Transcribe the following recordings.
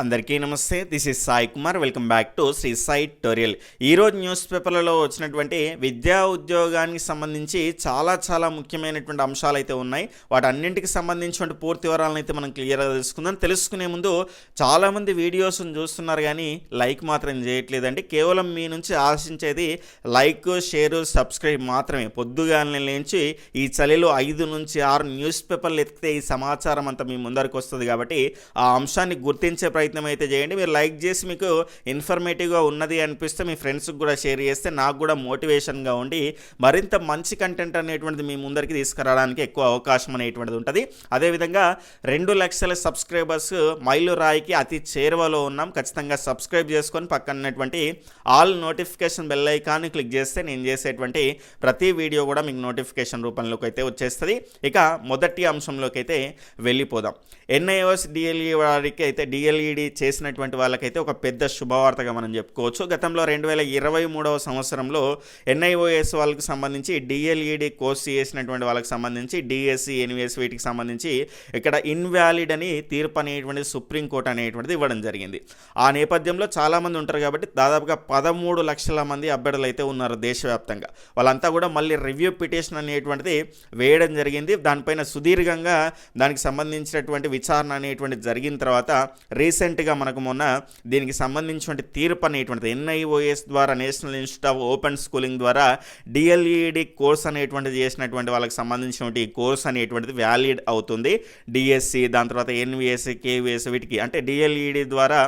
అందరికీ నమస్తే. This is Sai Kumar welcome back to Shri Sai టోరియల్ ఈరోజు న్యూస్ పేపర్లలో వచ్చినటువంటి విద్యా ఉద్యోగానికి సంబంధించి చాలా చాలా ముఖ్యమైనటువంటి అంశాలు అయితే ఉన్నాయి. వాటన్నింటికి సంబంధించినటువంటి పూర్తి వివరాలను అయితే మనం క్లియర్గా తెలుసుకుందాం. తెలుసుకునే ముందు చాలామంది వీడియోస్ని చూస్తున్నారు కానీ లైక్ మాత్రం చేయట్లేదండి. కేవలం మీ నుంచి ఆశించేది లైక్ షేర్ సబ్స్క్రైబ్ మాత్రమే. పొద్దుగానే లేచి ఈ చలిలో ఐదు నుంచి ఆరు న్యూస్ పేపర్లు ఎత్తితే ఈ సమాచారం అంతా మీ ముందరికి వస్తుంది కాబట్టి ఆ అంశాన్ని గుర్తించే ప్రయత్నం ప్రయత్నం అయితే చేయండి. మీరు లైక్ చేసి మీకు ఇన్ఫర్మేటివ్గా ఉన్నది అనిపిస్తే మీ ఫ్రెండ్స్కి కూడా షేర్ చేస్తే నాకు కూడా మోటివేషన్గా ఉండి మరింత మంచి కంటెంట్ అనేటువంటిది మీ ముందరికి తీసుకురావడానికి ఎక్కువ అవకాశం అనేటువంటిది ఉంటుంది. అదేవిధంగా రెండు లక్షల సబ్స్క్రైబర్స్ మైలు రాయికి అతి చేరువలో ఉన్నాం. ఖచ్చితంగా సబ్స్క్రైబ్ చేసుకొని పక్కనటువంటి ఆల్ నోటిఫికేషన్ బెల్ ఐకాన్ని క్లిక్ చేస్తే నేను చేసేటువంటి ప్రతి వీడియో కూడా మీకు నోటిఫికేషన్ రూపంలోకి అయితే వచ్చేస్తుంది. ఇక మొదటి అంశంలోకి అయితే వెళ్ళిపోదాం. ఎన్ఐఓస్ డిఎల్ఈ వారికి అయితే డిఎల్ఈడి చేసినటువంటి వాళ్ళకైతే ఒక పెద్ద శుభవార్తగా మనం చెప్పుకోవచ్చు. గతంలో రెండు వేల ఇరవై మూడవ సంవత్సరంలో ఎన్ఐఓఎస్ వాళ్ళకి సంబంధించి డిఎల్ఈడి కోర్సు చేసినటువంటి వాళ్ళకి సంబంధించి డిఎస్సి ఎన్విఎస్ వీటికి సంబంధించి ఇక్కడ ఇన్వాలిడ్ అని తీర్పు అనేటువంటిది సుప్రీంకోర్టు అనేటువంటిది ఇవ్వడం జరిగింది. ఆ నేపథ్యంలో చాలామంది ఉంటారు కాబట్టి దాదాపుగా పదమూడు లక్షల మంది అభ్యర్థులు అయితే ఉన్నారు దేశవ్యాప్తంగా. వాళ్ళంతా కూడా మళ్ళీ రివ్యూ పిటిషన్ అనేటువంటిది వేయడం జరిగింది. దానిపైన సుదీర్ఘంగా దానికి సంబంధించినటువంటి విచారణ అనేటువంటిది జరిగిన తర్వాత రీసెంట్ రీసెంట్గా మనకు మొన్న దీనికి సంబంధించినటువంటి తీర్పు అనేటువంటిది ఎన్ఐఓఎస్ ద్వారా national institute of open schooling ద్వారా డిఎల్ఈడి కోర్స్ అనేటువంటిది చేసినటువంటి వాళ్ళకి సంబంధించినటువంటి ఈ కోర్స్ అనేటువంటిది వ్యాలిడ్ అవుతుంది. డిఎస్సి దాని తర్వాత ఎన్విఎస్సి కేవిఎస్ వీటికి అంటే డిఎల్ఈడి ద్వారా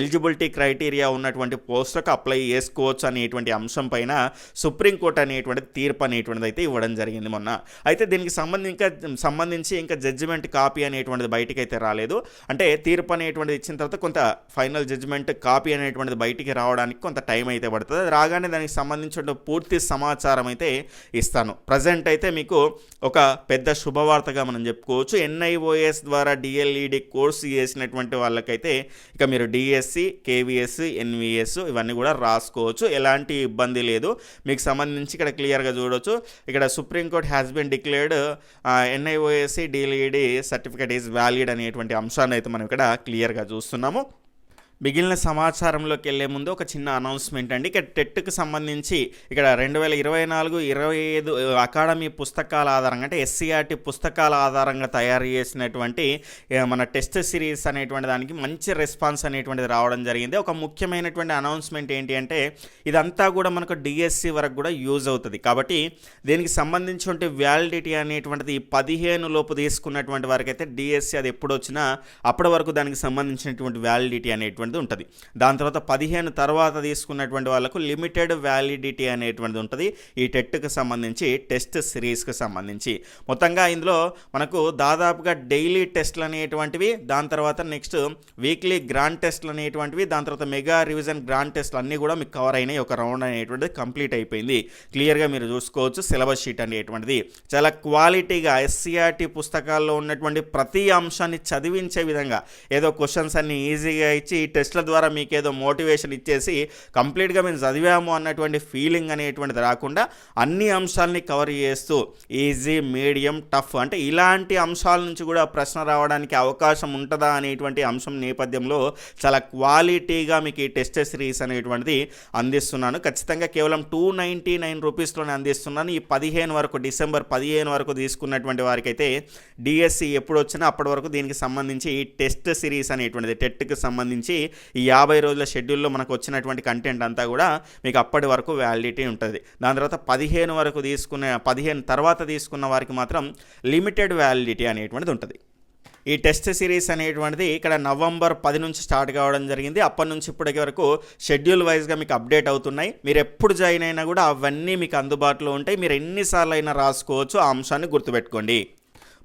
ఎలిజిబిలిటీ క్రైటీరియా ఉన్నటువంటి పోస్టులకు అప్లై చేసుకోవచ్చు అనేటువంటి అంశం పైన సుప్రీంకోర్టు అనేటువంటి తీర్పు అనేటువంటిది అయితే ఇవ్వడం జరిగింది మొన్న. అయితే దీనికి సంబంధించి ఇంకా సంబంధించి ఇంకా జడ్జిమెంట్ కాపీ అనేటువంటిది బయటికి అయితే రాలేదు. అంటే తీర్పు అనేటువంటిది ఇచ్చిన తర్వాత కొంత ఫైనల్ జడ్జిమెంట్ కాపీ అనేటువంటిది బయటికి రావడానికి కొంత టైం అయితే పడుతుంది. అది రాగానే దానికి సంబంధించిన పూర్తి సమాచారం అయితే ఇస్తాను. ప్రజెంట్ అయితే మీకు ఒక పెద్ద శుభవార్తగా మనం చెప్పుకోవచ్చు. ఎన్ఐఓఎస్ ద్వారా డిఎల్ఈడి కోర్సు చేసినటువంటి వాళ్ళకైతే ఇక మీరు డిఎస్సి కేవీఎస్ ఎన్విఎస్ ఇవన్నీ కూడా రాసుకోవచ్చు. ఎలాంటి ఇబ్బంది లేదు. మీకు సంబంధించి ఇక్కడ క్లియర్గా చూడవచ్చు ఇక్కడ supreme court has been declared ఎన్ఐఓఎస్సి DLED certificate is valid అనేటువంటి అంశాన్ని అయితే మనం ఇక్కడ క్లియర్గా చూస్తాం చూస్తున్నాము మిగిలిన సమాచారంలోకి వెళ్ళే ముందు ఒక చిన్న అనౌన్స్మెంట్ అండి. ఇక్కడ టెట్కి సంబంధించి ఇక్కడ రెండు వేల ఇరవై నాలుగు ఇరవై ఐదు అకాడమీ పుస్తకాల ఆధారంగా అంటే ఎస్సీఆర్టీ పుస్తకాల ఆధారంగా తయారు చేసినటువంటి మన టెస్ట్ సిరీస్ అనేటువంటి దానికి మంచి రెస్పాన్స్ అనేటువంటిది రావడం జరిగింది. ఒక ముఖ్యమైనటువంటి అనౌన్స్మెంట్ ఏంటి అంటే ఇదంతా కూడా మనకు డిఎస్సి వరకు కూడా యూజ్ అవుతుంది. కాబట్టి దీనికి సంబంధించినటువంటి వ్యాలిడిటీ అనేటువంటిది పదిహేను లోపు తీసుకున్నటువంటి వారికైతే అయితే డిఎస్సి అది ఎప్పుడు వచ్చినా అప్పటి వరకు దానికి సంబంధించినటువంటి వ్యాలిడిటీ అనేటువంటి అనేటువంటిది ఉంటుంది. దాని తర్వాత పదిహేను తర్వాత తీసుకున్నటువంటి వాళ్ళకు లిమిటెడ్ వ్యాలిడిటీ అనేటువంటిది ఉంటుంది. ఈ టెట్కి సంబంధించి టెస్ట్ సిరీస్కి సంబంధించి. మొత్తంగా ఇందులో మనకు దాదాపుగా డైలీ టెస్ట్లు అనేటువంటివి దాని తర్వాత నెక్స్ట్ వీక్లీ గ్రాండ్ టెస్ట్లు అనేటువంటివి దాని తర్వాత మెగా రివిజన్ గ్రాండ్ టెస్ట్లు అన్నీ కూడా మీకు కవర్ అయినాయి. ఒక రౌండ్ అనేటువంటిది కంప్లీట్ అయిపోయింది. క్లియర్గా మీరు చూసుకోవచ్చు సిలబస్ షీట్ అనేటువంటిది. చాలా క్వాలిటీగా ఎస్సీఆర్టీ పుస్తకాల్లో ఉన్నటువంటి ప్రతి అంశాన్ని చదివించే విధంగా ఏదో క్వశ్చన్స్ అన్ని ఈజీగా ఇచ్చి టెస్ట్ల ద్వారా మీకు ఏదో మోటివేషన్ ఇచ్చేసి కంప్లీట్గా మేము చదివాము అన్నటువంటి ఫీలింగ్ అనేటువంటిది రాకుండా అన్ని అంశాలని కవర్ చేస్తూ ఈజీ మీడియం టఫ్ అంటే ఇలాంటి అంశాల నుంచి కూడా ప్రశ్న రావడానికి అవకాశం ఉంటుందా అనేటువంటి అంశం నేపథ్యంలో చాలా క్వాలిటీగా మీకు ఈ టెస్ట్ సిరీస్ అనేటువంటిది అందిస్తున్నాను. ఖచ్చితంగా కేవలం టూ నైంటీ నైన్ రూపీస్లోనే అందిస్తున్నాను. ఈ పదిహేను వరకు డిసెంబర్ పదిహేను వరకు తీసుకున్నటువంటి వారికైతే డిఎస్సి ఎప్పుడు వచ్చినా అప్పటి వరకు దీనికి సంబంధించి ఈ టెస్ట్ సిరీస్ అనేటువంటిది టెట్కి సంబంధించి ఈ యాభై రోజుల షెడ్యూల్లో మనకు వచ్చినటువంటి కంటెంట్ అంతా కూడా మీకు అప్పటి వరకు వ్యాలిడిటీ ఉంటుంది. దాని తర్వాత పదిహేను వరకు తీసుకునే పదిహేను తర్వాత తీసుకున్న వారికి మాత్రం లిమిటెడ్ వ్యాలిడిటీ అనేటువంటిది ఉంటుంది. ఈ టెస్ట్ సిరీస్ అనేటువంటిది ఇక్కడ నవంబర్ పది నుంచి స్టార్ట్ కావడం జరిగింది. అప్పటి నుంచి ఇప్పటికి వరకు షెడ్యూల్ వైజ్గా మీకు అప్డేట్ అవుతున్నాయి. మీరు ఎప్పుడు జాయిన్ అయినా కూడా అవన్నీ మీకు అందుబాటులో ఉంటాయి. మీరు ఎన్నిసార్లు అయినా రాసుకోవచ్చు. ఆ అంశాన్ని గుర్తుపెట్టుకోండి.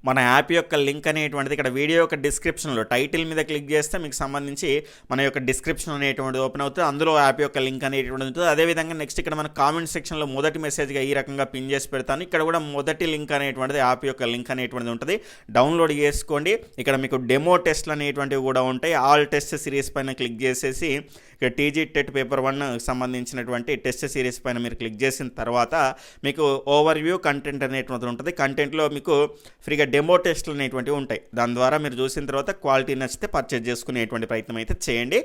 మన యాప్ యొక్క లింక్ అనేటువంటిది ఇక్కడ వీడియో యొక్క డిస్క్రిప్షన్లో టైటిల్ మీద క్లిక్ చేస్తే మీకు సంబంధించి మన యొక్క డిస్క్రిప్షన్ అనేటువంటిది ఓపెన్ అవుతుంది. అందులో యాప్ యొక్క లింక్ అనేటువంటిది ఉంటుంది. అదేవిధంగా నెక్స్ట్ ఇక్కడ మన కామెంట్ సెక్షన్లో మొదటి మెసేజ్గా ఈ రకంగా పిన్ చేసి పెడతాను. ఇక్కడ కూడా మొదటి లింక్ అనేటువంటిది యాప్ యొక్క లింక్ అనేటువంటిది ఉంటుంది. డౌన్లోడ్ చేసుకోండి. ఇక్కడ మీకు డెమో టెస్ట్లు అనేటువంటివి కూడా ఉంటాయి. ఆల్ టెస్ట్ సిరీస్ పైన క్లిక్ చేసేసి టీజీ టెట్ పేపర్ వన్ సంబంధించినటువంటి టెస్ట్ సిరీస్ పైన మీరు క్లిక్ చేసిన తర్వాత మీకు ఓవర్ వ్యూ కంటెంట్ అనేటువంటి ఉంటుంది. కంటెంట్లో మీకు ఫ్రీగా డెమో టెస్ట్లు అనేటువంటివి ఉంటాయి. దాని ద్వారా మీరు చూసిన తర్వాత క్వాలిటీ నచ్చితే పర్చేజ్ చేసుకునేటువంటి ప్రయత్నం అయితే చేయండి.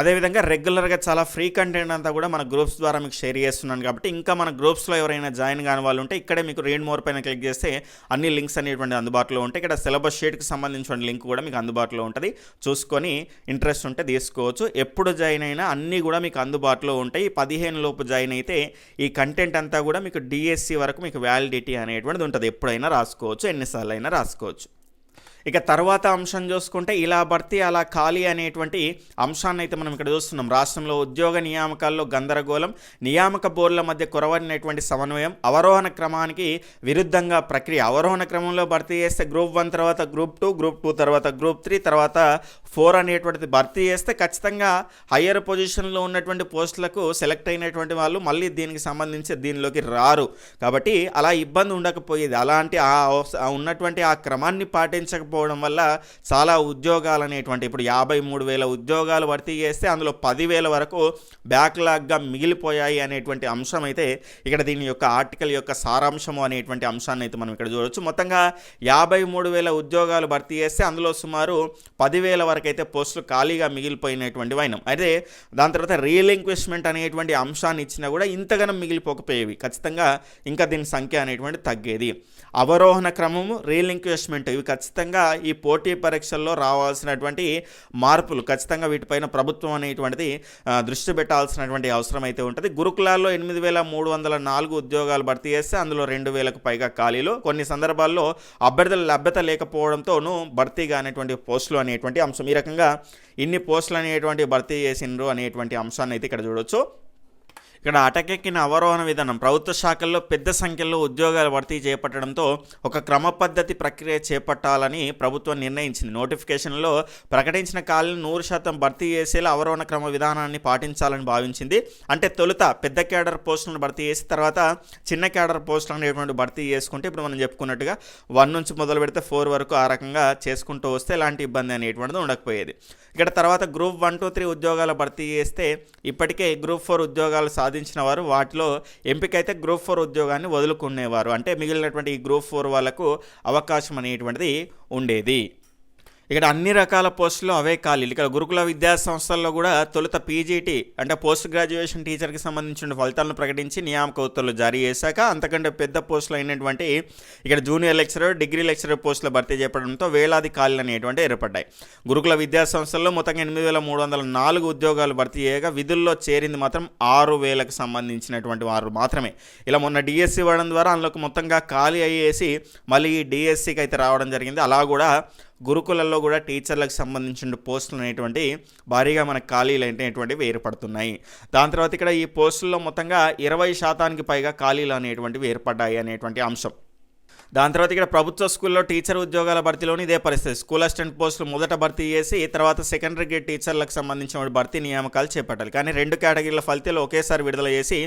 అదేవిధంగా రెగ్యులర్గా చాలా ఫ్రీ కంటెంట్ అంతా కూడా మన గ్రూప్స్ ద్వారా మీకు షేర్ చేస్తున్నాను కాబట్టి ఇంకా మన గ్రూప్స్లో ఎవరైనా జాయిన్ కాని వాళ్ళు ఉంటే ఇక్కడే మీకు రీడ్ మోర్ పైన క్లిక్ చేస్తే అన్ని లింక్స్ అనేటువంటి అందుబాటులో ఉంటాయి. ఇక్కడ సిలబస్ షీట్కి సంబంధించిన లింక్ కూడా మీకు అందుబాటులో ఉంటుంది. చూసుకొని ఇంట్రెస్ట్ ఉంటే తీసుకోవచ్చు. ఎప్పుడు జాయిన్ అయినా అన్నీ కూడా మీకు అందుబాటులో ఉంటాయి. పదిహేను లోపు జాయిన్ అయితే ఈ కంటెంట్ అంతా కూడా మీకు డిఎస్సి వరకు మీకు వ్యాలిడిటీ అనేటువంటిది ఉంటుంది. ఎప్పుడైనా రాసుకోవచ్చు ఎన్నిసార్లు అయినా రాసుకోవచ్చు. ఇక తర్వాత అంశం చూసుకుంటే ఇలా భర్తీ అలా ఖాళీ అనేటువంటి అంశాన్ని అయితే మనం ఇక్కడ చూస్తున్నాం. రాష్ట్రంలో ఉద్యోగ నియామకాల్లో గందరగోళం నియామక బోర్డుల మధ్య కొరవడినటువంటి సమన్వయం అవరోహణ క్రమానికి విరుద్ధంగా ప్రక్రియ. అవరోహణ క్రమంలో భర్తీ చేస్తే గ్రూప్ వన్ తర్వాత గ్రూప్ టూ గ్రూప్ టూ తర్వాత గ్రూప్ త్రీ తర్వాత ఫోర్ అనేటువంటిది భర్తీ చేస్తే ఖచ్చితంగా హయ్యర్ పొజిషన్లో ఉన్నటువంటి పోస్టులకు సెలెక్ట్ అయినటువంటి వాళ్ళు మళ్ళీ దీనికి సంబంధించి దీనిలోకి రారు. కాబట్టి అలా ఇబ్బంది ఉండకపోయేది. అలాంటి ఆ అవస- ఉన్నటువంటి ఆ క్రమాన్ని పాటించకపోవడం వల్ల చాలా ఉద్యోగాలు అనేటువంటి ఇప్పుడు యాభై మూడు వేల ఉద్యోగాలు భర్తీ చేస్తే అందులో పదివేల వరకు బ్యాక్లాగ్గా మిగిలిపోయాయి అనేటువంటి అంశం అయితే ఇక్కడ దీని యొక్క ఆర్టికల్ యొక్క సారాంశము అనేటువంటి అంశాన్ని అయితే మనం ఇక్కడ చూడవచ్చు మొత్తంగా యాభై మూడు వేల ఉద్యోగాలు భర్తీ చేస్తే అందులో సుమారు పదివేల వరకు అయితే పోస్టులు ఖాళీగా మిగిలిపోయినటువంటి వైనం. అయితే దాని తర్వాత రీలింక్విష్మెంట్ అనేటువంటి అంశాన్ని ఇచ్చినా కూడా ఇంతగానం మిగిలిపోకపోయేవి. ఖచ్చితంగా ఇంకా దీని సంఖ్య అనేటువంటి తగ్గేది. అవరోహణ క్రమము రీలింక్వెస్ట్మెంట్ ఇవి ఖచ్చితంగా ఈ పోటీ పరీక్షల్లో రావాల్సినటువంటి మార్పులు. ఖచ్చితంగా వీటిపైన ప్రభుత్వం అనేటువంటిది దృష్టి పెట్టాల్సినటువంటి అవసరం అయితే ఉంటుంది. గురుకులాల్లో ఎనిమిది వేల మూడు వందల నాలుగు ఉద్యోగాలు భర్తీ చేస్తే అందులో రెండు వేలకు పైగా ఖాళీలు. కొన్ని సందర్భాల్లో అభ్యర్థుల లభ్యత లేకపోవడంతోనూ భర్తీ అనేటువంటి పోస్టులు అనేటువంటి అంశం. ఈ రకంగా ఇన్ని పోస్టులు అనేటువంటి భర్తీ చేసిండ్రు అనేటువంటి అంశాన్ని అయితే ఇక్కడ చూడొచ్చు. ఇక్కడ అటకెక్కిన అవరోహణ విధానం ప్రభుత్వ శాఖల్లో పెద్ద సంఖ్యలో ఉద్యోగాలు భర్తీ చేపట్టడంతో ఒక క్రమ పద్ధతి ప్రక్రియ చేపట్టాలని ప్రభుత్వం నిర్ణయించింది. నోటిఫికేషన్లో ప్రకటించిన ఖాళీలు నూరు శాతం భర్తీ చేసేలా అవరోహణ క్రమ విధానాన్ని పాటించాలని భావించింది. అంటే తొలుత పెద్ద క్యాడర్ పోస్టులను భర్తీ చేసి తర్వాత చిన్న క్యాడర్ పోస్టులు అనేటువంటి భర్తీ చేసుకుంటే ఇప్పుడు మనం చెప్పుకున్నట్టుగా వన్ నుంచి మొదలు పెడితే ఫోర్ వరకు ఆ రకంగా చేసుకుంటూ వస్తే ఎలాంటి ఇబ్బంది అనేటువంటిది ఉండకపోయేది. ఇక్కడ తర్వాత గ్రూప్ వన్ టూ త్రీ ఉద్యోగాలు భర్తీ చేస్తే ఇప్పటికే గ్రూప్ ఫోర్ ఉద్యోగాలు సాధించిన వారు వాటిలో ఎంపికైతే గ్రూప్ ఫోర్ ఉద్యోగాన్ని వదులుకునేవారు. అంటే మిగిలినటువంటి ఈ గ్రూప్ ఫోర్ వాళ్ళకు అవకాశం అనేటువంటిది ఉండేది. ఇక్కడ అన్ని రకాల పోస్టులు అవే ఖాళీలు. ఇక్కడ గురుకుల విద్యా సంస్థల్లో కూడా తొలుత పీజీటీ అంటే పోస్ట్ గ్రాడ్యుయేషన్ టీచర్కి సంబంధించిన ఫలితాలను ప్రకటించి నియామక ఉత్తర్వులు జారీ చేశాక అంతకంటే పెద్ద పోస్టులు అయినటువంటి ఇక్కడ జూనియర్ లెక్చరర్ డిగ్రీ లెక్చరర్ పోస్టులు భర్తీ చేయడంతో వేలాది ఖాళీలు అనేటువంటి ఏర్పడ్డాయి. గురుకుల విద్యా సంస్థల్లో మొత్తంగా ఎనిమిది వేల మూడు వందల నాలుగు ఉద్యోగాలు భర్తీ చేయగా విధుల్లో చేరింది మాత్రం ఆరు వేలకు సంబంధించినటువంటి వారు మాత్రమే. ఇలా మొన్న డిఎస్సి ఇవ్వడం ద్వారా అందులోకి మొత్తంగా ఖాళీ అయ్యేసి మళ్ళీ ఈ డిఎస్సికి అయితే రావడం జరిగింది. అలా కూడా గురుకులలో కూడా టీచర్లకు సంబంధించిన పోస్టులు అనేటువంటి భారీగా మనకు ఖాళీలు అనేటువంటివి ఏర్పడుతున్నాయి. దాని తర్వాత ఇక్కడ ఈ పోస్టుల్లో మొత్తంగా ఇరవై శాతానికి పైగా ఖాళీలు అనేటువంటివి ఏర్పడ్డాయి అనేటువంటి అంశం. దాని తర్వాత ఇక్కడ ప్రభుత్వ స్కూల్లో టీచర్ ఉద్యోగాల భర్తీలోని ఇదే పరిస్థితి. స్కూల్ అసిస్టెంట్ పోస్టులు మొదట భర్తీ చేసి తర్వాత సెకండరీ గ్రేడ్ టీచర్లకు సంబంధించిన భర్తీ నియామకాలు చేపట్టాలి. కానీ రెండు కేటగిరీల ఫలితాలు ఒకేసారి విడుదల చేసి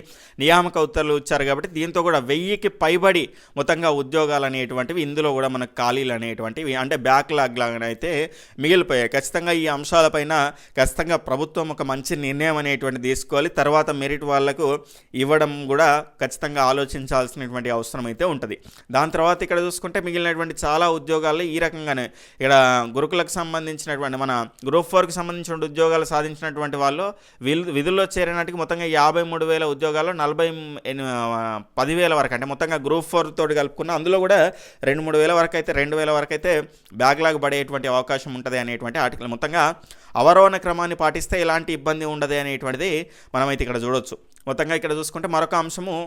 నియామక ఉత్తర్వులు ఇచ్చారు కాబట్టి దీంతో కూడా వెయ్యికి పైబడి మొత్తంగా ఉద్యోగాలు అనేటువంటివి ఇందులో కూడా మనకు ఖాళీలు అనేటువంటివి అంటే బ్యాక్లాగ్ లాగా అయితే మిగిలిపోయాయి. ఖచ్చితంగా ఈ అంశాలపైన ఖచ్చితంగా ప్రభుత్వం ఒక మంచి నిర్ణయం అనేటువంటి తీసుకోవాలి. తర్వాత మెరిట్ వాళ్ళకు ఇవ్వడం కూడా ఖచ్చితంగా ఆలోచించాల్సినటువంటి అవసరం అయితే ఉంటుంది. దాని తర్వాత ఇక్కడ చూసుకుంటే మిగిలినటువంటి చాలా ఉద్యోగాల్లో ఈ రకంగానే. ఇక్కడ గురుకులకు సంబంధించినటువంటి మన గ్రూప్ ఫోర్కి సంబంధించిన ఉద్యోగాలు సాధించినటువంటి వాళ్ళు విధుల్లో చేరినట్టుకు మొత్తంగా యాభై మూడు వేల ఉద్యోగాలు నలభై పదివేల వరకు అంటే మొత్తంగా గ్రూప్ ఫోర్ తోటి కలుపుకున్న అందులో కూడా రెండు మూడు వేల వరకు అయితే రెండు వేల వరకు అయితే బ్యాక్లాగ్ పడేటువంటి అవకాశం ఉంటుంది అనేటువంటి ఆర్టికల్. మొత్తంగా అవరోహణ క్రమాన్ని పాటిస్తే ఎలాంటి ఇబ్బంది ఉండదు అనేటువంటిది మనమైతే ఇక్కడ చూడొచ్చు. మొత్తంగా ఇక్కడ చూసుకుంటే మరొక అంశము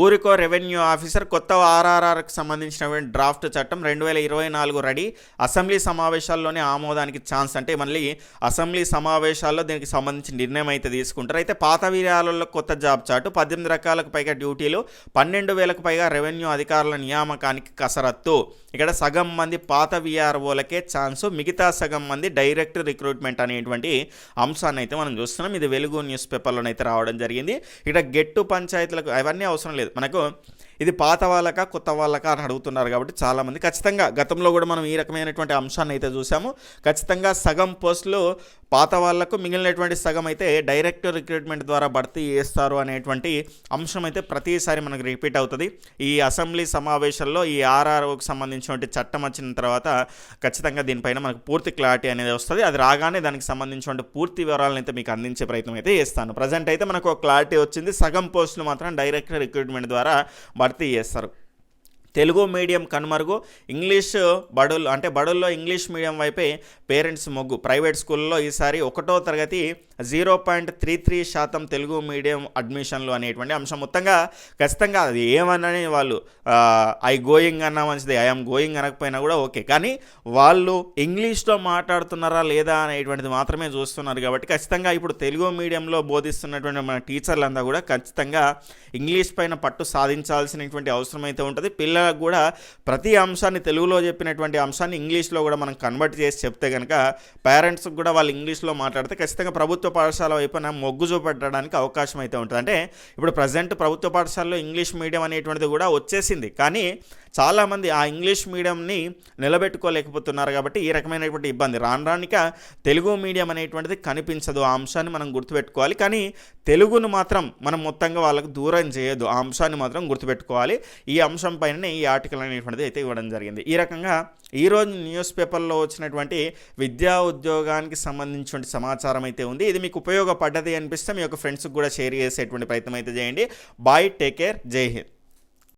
ఊరికో రెవెన్యూ ఆఫీసర్ కొత్త ఆర్ఆర్ఆర్కి సంబంధించిన డ్రాఫ్ట్ చట్టం రెండు వేల ఇరవై నాలుగు రెడీ. అసెంబ్లీ సమావేశాల్లోనే ఆమోదానికి ఛాన్స్ అంటే మళ్ళీ అసెంబ్లీ సమావేశాల్లో దీనికి సంబంధించిన నిర్ణయం అయితే తీసుకుంటారు. అయితే పాత వీర్యాలలో కొత్త జాబ్ చాటు పద్దెనిమిది రకాలకు పైగా డ్యూటీలు పన్నెండు వేలకు పైగా రెవెన్యూ అధికారుల నియామకానికి కసరత్తు. ఇక్కడ సగం మంది పాత విఆర్ఓలకే ఛాన్సు మిగతా సగం మంది డైరెక్ట్ రిక్రూట్మెంట్ అనేటువంటి అంశాన్ని అయితే మనం చూస్తున్నాం. ఇది వెలుగు న్యూస్ పేపర్లోనైతే రావడం జరిగింది. ఇక్కడ గెట్టు పంచాయతీలకు అవన్నీ అవసరం లేదు. మనకు ఇది పాత వాళ్ళకా కొత్త వాళ్ళకా అని అడుగుతున్నారు కాబట్టి చాలామంది. ఖచ్చితంగా గతంలో కూడా మనం ఈ రకమైనటువంటి అంశాన్ని అయితే చూసాము. ఖచ్చితంగా సగం పోస్టులు పాత వాళ్ళకు మిగిలినటువంటి సగం అయితే డైరెక్ట్ రిక్రూట్మెంట్ ద్వారా భర్తీ చేస్తారు అనేటువంటి అంశం అయితే ప్రతిసారి మనకు రిపీట్ అవుతుంది. ఈ అసెంబ్లీ సమావేశాల్లో ఈ ఆర్ఆర్ఓకి సంబంధించినటువంటి చట్టం వచ్చిన తర్వాత ఖచ్చితంగా దీనిపైన మనకు పూర్తి క్లారిటీ అనేది వస్తుంది. అది రాగానే దానికి సంబంధించినటువంటి పూర్తి వివరాలను అయితే మీకు అందించే ప్రయత్నం అయితే చేస్తాను. ప్రజెంట్ అయితే మనకు ఒక క్లారిటీ వచ్చింది. సగం పోస్టులు మాత్రం డైరెక్ట్ రిక్రూట్మెంట్ ద్వారా భర్తీ చేస్తారు. తెలుగు మీడియం కనుమరుగు ఇంగ్లీష్ బడులు అంటే బడుల్లో ఇంగ్లీష్ మీడియం వైపే పేరెంట్స్ మొగ్గు. ప్రైవేట్ స్కూల్లో ఈసారి ఒకటో తరగతి జీరో పాయింట్ త్రీ త్రీ శాతం తెలుగు మీడియం అడ్మిషన్లు అనేటువంటి అంశం. మొత్తంగా ఖచ్చితంగా అది ఏమనని వాళ్ళు ఐ గోయింగ్ అన్నా మంచిది ఐఎమ్ గోయింగ్ అనకపోయినా కూడా ఓకే. కానీ వాళ్ళు ఇంగ్లీష్లో మాట్లాడుతున్నారా లేదా అనేటువంటిది మాత్రమే చూస్తున్నారు కాబట్టి ఖచ్చితంగా ఇప్పుడు తెలుగు మీడియంలో బోధిస్తున్నటువంటి మన టీచర్లంతా కూడా ఖచ్చితంగా ఇంగ్లీష్ పైన పట్టు సాధించాల్సినటువంటి అవసరం అయితే ఉంటుంది పిల్లలకు కూడా ప్రతి అంశాన్ని తెలుగులో చెప్పినటువంటి అంశాన్ని ఇంగ్లీష్లో కూడా మనం కన్వర్ట్ చేసి చెప్తే కనుక పేరెంట్స్కి కూడా వాళ్ళు ఇంగ్లీష్లో మాట్లాడితే ఖచ్చితంగా ప్రభుత్వ పాఠశాల వైపున మొగ్గు చూపెట్టడానికి అవకాశం అయితే ఉంటుంది. అంటే ఇప్పుడు ప్రజెంట్ ప్రభుత్వ పాఠశాలలో ఇంగ్లీష్ మీడియం అనేటువంటిది కూడా వచ్చేసింది. కానీ చాలామంది ఆ ఇంగ్లీష్ మీడియంని నిలబెట్టుకోలేకపోతున్నారు కాబట్టి ఈ రకమైనటువంటి ఇబ్బంది. రాను రానిక తెలుగు మీడియం అనేటువంటిది కనిపించదు. ఆ అంశాన్ని మనం గుర్తుపెట్టుకోవాలి. కానీ తెలుగును మాత్రం మనం మొత్తంగా వాళ్ళకు దూరం చేయదు ఆ అంశాన్ని మాత్రం గుర్తుపెట్టుకోవాలి. ఈ అంశం పైన ఈ ఆర్టికల్ అనేటువంటిది అయితే ఇవ్వడం జరిగింది. ఈ రకంగా ఈరోజు న్యూస్ పేపర్లో వచ్చినటువంటి విద్యా ఉద్యోగానికి సంబంధించిన సమాచారం అయితే ఉంది. ఇది మీకు ఉపయోగపడ్డది అనిపిస్తే మీ యొక్క ఫ్రెండ్స్కి కూడా షేర్ చేసేటువంటి ప్రయత్నం అయితే చేయండి. బాయ్ టేక్ కేర్ జై హింద్.